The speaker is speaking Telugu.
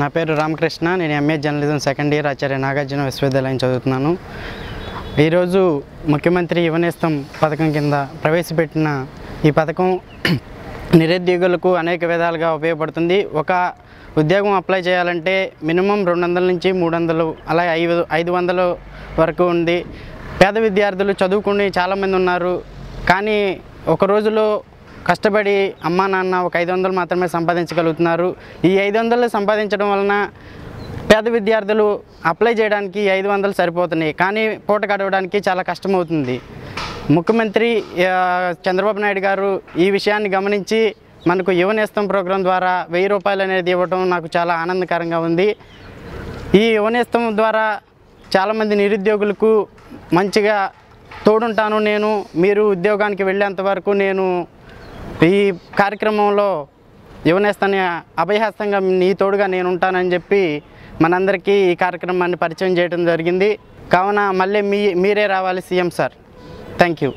నా పేరు రామకృష్ణ నేను MA journalism second year Acharya Nagarjuna విశ్వవిద్యాలయం చదువుతున్నాను. ఈరోజు ముఖ్యమంత్రి యువనేస్తం పథకం కింద ప్రవేశపెట్టిన ఈ పథకం నిరుద్యోగులకు అనేక విధాలుగా ఉపయోగపడుతుంది. ఒక ఉద్యోగం అప్లై చేయాలంటే మినిమం రెండు వందల నుంచి మూడు వందలు అలాగే ఐదు ఐదు వందలు వరకు ఉంది. పేద విద్యార్థులు చదువుకుని చాలామంది ఉన్నారు. కానీ ఒక రోజులో కష్టపడి అమ్మా నాన్న ఒక ఐదు వందలు మాత్రమే సంపాదించగలుగుతున్నారు. ఈ ఐదు వందలు సంపాదించడం వలన పేద విద్యార్థులు అప్లై చేయడానికి ఐదు వందలు సరిపోతున్నాయి. కానీ పూట గడవడానికి చాలా కష్టమవుతుంది. ముఖ్యమంత్రి చంద్రబాబు నాయుడు గారు ఈ విషయాన్ని గమనించి మనకు యువనేస్తం ప్రోగ్రాం ద్వారా వెయ్యి రూపాయలు అనేది ఇవ్వడం నాకు చాలా ఆనందకరంగా ఉంది. ఈ యువనేస్తం ద్వారా చాలామంది నిరుద్యోగులకు మంచిగా తోడుంటాను నేను. మీరు ఉద్యోగానికి వెళ్ళేంత వరకు నేను ఈ కార్యక్రమంలో యువనేస్తాన్ని అభయహస్తంగా నీ తోడుగా నేను ఉంటానని చెప్పి మనందరికీ ఈ కార్యక్రమాన్ని పరిచయం చేయడం జరిగింది. కావున మళ్ళీ మీ మీరే రావాలి సీఎం సార్. Thank you